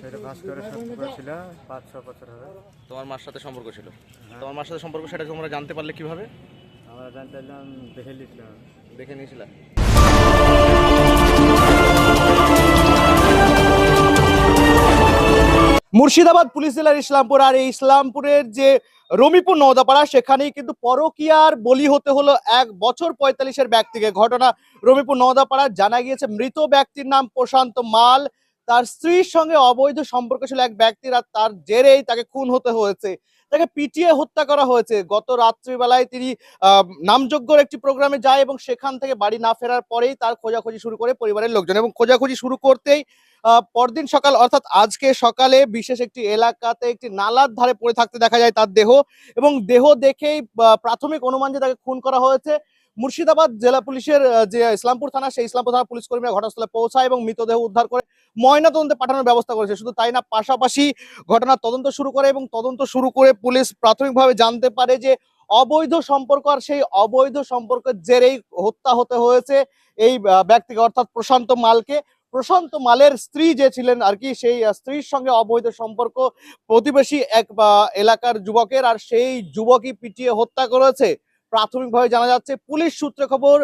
সেটা ভাস্করের সম্পর্ক ছিল পাঁচ ছ বছর হবে। তোমার মার সাথে সম্পর্ক ছিল? তোমার মার সাথে সম্পর্ক সেটা তোমরা জানতে পারলে কীভাবে? আমরা জানতে পারলাম দেখে নিয়েছিলাম। দেখে নিয়েছিলা? মুর্শিদাবাদ পুলিশ জেলার ইসলামপুর আর এই ইসলামপুরের যে রমিপুর নওদাপাড়া সেখানেই কিন্তু পরকিয়ার বলি হতে হলো এক বছর পঁয়তাল্লিশের ব্যক্তিকে। ঘটনা রমিপুর নওদাপাড়া জানা গিয়েছে মৃত ব্যক্তির নাম প্রশান্ত মাল। তার স্ত্রীর সঙ্গে অবৈধ সম্পর্ক ছিল এক ব্যক্তির তার জেরেই তাকে খুন হতে হয়েছে। তাকে পিটিয়ে হত্যা করা হয়েছে। গত রাত্রিবেলায় তিনি নামযজ্ঞর একটি প্রোগ্রামে যায় এবং সেখান থেকে বাড়ি না ফেরার পরেই তার খোঁজাখুঁজি শুরু করে পরিবারের লোকজন এবং খোঁজাখুঁজি শুরু করতেই পরদিন সকাল অর্থাৎ আজকে সকালে বিশেষ একটি এলাকাতে একটি নালার ধারে পড়ে থাকতে দেখা যায় তার দেহ এবং দেহ দেখেই প্রাথমিক অনুমান যে তাকে খুন করা হয়েছে। মুর্শিদাবাদ জেলা পুলিশের যে ইসলামপুর থানা, সেই ইসলামপুর থানা পুলিশ কর্মীরা ঘটনাস্থলে পৌঁছায় এবং মৃতদেহ উদ্ধার করে ময়নাতদন্তে পাঠানোর ব্যবস্থা করেছে। শুধু তাই না, পাশাপাশি ঘটনার তদন্ত শুরু করে এবং তদন্ত শুরু করে পুলিশ প্রাথমিকভাবে জানতে পারে যে অবৈধ সম্পর্ক আর সেই অবৈধ সম্পর্কের জেরেই হত্যা হতে হয়েছে এই ব্যক্তিকে, অর্থাৎ প্রশান্ত মালকে। প্রশান্ত মালের স্ত্রী যে ছিলেন আর কি, সেই স্ত্রীর সঙ্গে অবৈধ সম্পর্ক প্রতিবেশী এক এলাকার যুবকের আর সেই যুবকই পিটিয়ে হত্যা করেছে। প্রাথমিকভাবে জানা যাচ্ছে, পুলিশ সূত্রে খবর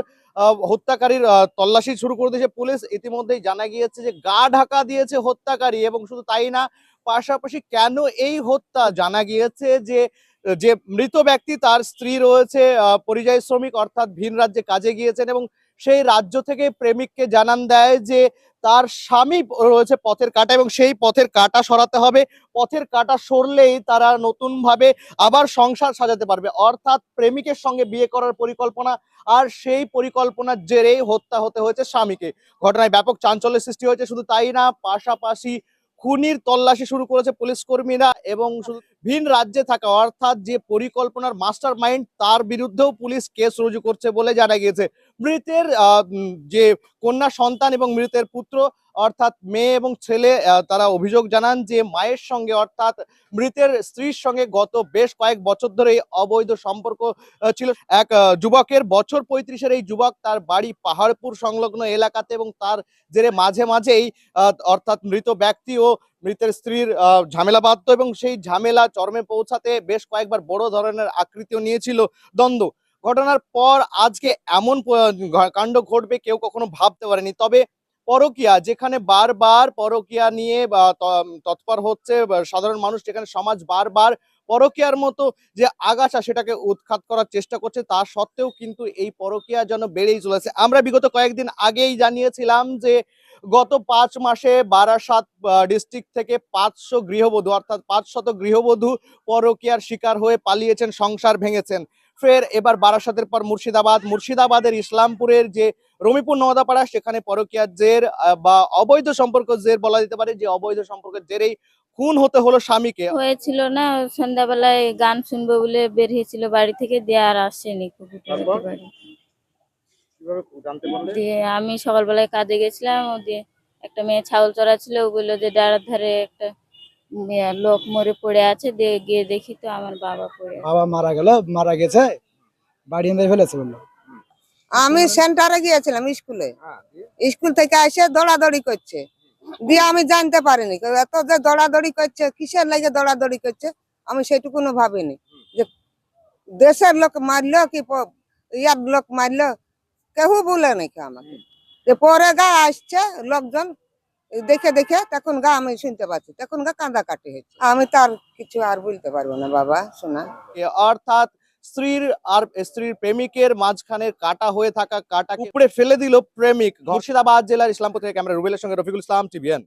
হত্যাকারীর তল্লাশি শুরু করে দিয়েছে পুলিশ। ইতিমধ্যেই জানা গিয়েছে যে গা ঢাকা দিয়েছে হত্যাকারী এবং শুধু তাই না, পাশাপাশি কেন এই হত্যা? জানা গিয়েছে যে যে মৃত ব্যক্তি তার স্ত্রী রয়েছে পরিযায়ী শ্রমিক, অর্থাৎ ভিন রাজ্যে কাজে গিয়েছেন এবং সেই রাজ্য থেকে প্রেমিককে জানান দেয় যে তার স্বামী রয়েছে পথের কাটা এবং সেই পথের কাটা সরাতে হবে। পথের কাটা সরলেই তারা নতুন ভাবে আবার সংসার সাজাতে পারবে। অর্থাৎ প্রেমিকের সঙ্গে বিয়ে করার পরিকল্পনা আর সেই পরিকল্পনার জেরেই হত্যা হতে হয়েছে স্বামীকে। ঘটনায় ব্যাপক চাঞ্চল্যের সৃষ্টি হয়েছে। শুধু তাই না, পাশাপাশি খুনির তল্লাশি শুরু করেছে পুলিশ কর্মীরা এবং শুধু ভিন রাজ্যে থাকা, অর্থাৎ যে পরিকল্পনার মাস্টার মাইন্ড তার বিরুদ্ধেও পুলিশ কেস রুজু করছে বলে জানা গিয়েছে। মৃতের যে কন্যা সন্তান এবং মৃতের পুত্র অর্থাৎ মেয়ে এবং ছেলে তারা অভিযোগ জানান যে মায়ের সঙ্গে অর্থাৎ মৃতের স্ত্রীর সঙ্গে গত বেশ কয়েক বছর ধরে অবৈধ সম্পর্ক ছিল। এক যুবকের বছর পঁয়ত্রিশের এই যুবক তার বাড়ি পাহাড়পুর সংলগ্ন এলাকাতে এবং তার জেরে মাঝে মাঝেই অর্থাৎ মৃত ব্যক্তি ও মৃতের স্ত্রীর ঝামেলা বাধ্য এবং সেই ঝামেলা চরমে পৌঁছাতে বেশ কয়েকবার বড় ধরনের আকৃতিও নিয়েছিল দ্বন্দ্ব। ঘটনার পর আজকে এমন কাণ্ড ঘটবে কেউ কখনো ভাবতে পারেনি। তবে পরকিয়া, যেখানে বারবার পরকিয়া নিয়ে তৎপর হচ্ছে সাধারণ মানুষ যেখানে সমাজ বারবার পরকিয়ার মতো যে আগাছা সেটাকে উৎখাত করার চেষ্টা করছে, তা সত্ত্বেও কিন্তু এই পরকিয়া যেন বেড়েই চলেছে। আমরা বিগত কয়েকদিন আগেই জানিয়েছিলাম যে, গত পাঁচ মাসে বারাসাত ডিস্ট্রিক্ট থেকে পাঁচশো গৃহবধূ, অর্থাৎ পাঁচশত গৃহবধূ পরকিয়ার শিকার হয়ে পালিয়েছেন, সংসার ভেঙেছেন। ফের এবার বারাসাতের পর মুর্শিদাবাদ। মুর্শিদাবাদের ইসলামপুরের যে রমিপুর নওদাপাড়া সেখানে পরকিয়ার জের বা অবৈধ সম্পর্ক জের বলা যেতে পারে যে অবৈধ সম্পর্কের জেরেই খুন হতে হলো স্বামীকে। হয়েছিল না সন্ধ্যাবেলায় গান শুনব বলে বেরিয়েছিল বাড়ি থেকে দিয়ে আর আসেনি দিয়ে আমি সকালবেলায় কাজে গেছিলাম ও দিয়ে একটা মেয়ে ছাগল চড়া ছিল ও বলল যে ডাড়ার ধারে একটা লোক মরে পড়ে আছে দিয়ে গিয়ে দেখি তো আমার বাবা পড়ে বাবা মারা গেল মারা গেছে বাড়ি মেরে ফেলেছে বলল আমি সেন্টারে গিয়েছিলাম স্কুলে। স্কুল থেকে এসে দৌড়াদৌড়ি করছে। দিয়ে আমি জানতে পারিনি কেউ এত যে দৌড়াদৌড়ি করছে কিসের লাগে দৌড়াদৌড়ি করছে আমি সেটুকুনো ভাবিনি। যে দেশের লোক মারলো কি প- ইয়ার লোক মারলো কেউ বলে নাকি আমাকে? যে পরে গা আসছে লোকজন দেখে দেখে তখন গা আমি শুনতে পাচ্ছি তখন গা কাঁদা কাটি হয়েছে আমি তার কিছু আর বলতে পারব না বাবা শোনা। এ অর্থাৎ স্ত্রীর আর স্ত্রীর প্রেমিকের মাঝখানে কাটা হয়ে থাকা কাটা উপরে ফেলে দিল প্রেমিক। মুর্শিদাবাদ জেলার ইসলামপুর থেকে ক্যামেরা রুবেলের সঙ্গে রফিকুল ইসলাম টিভিএন।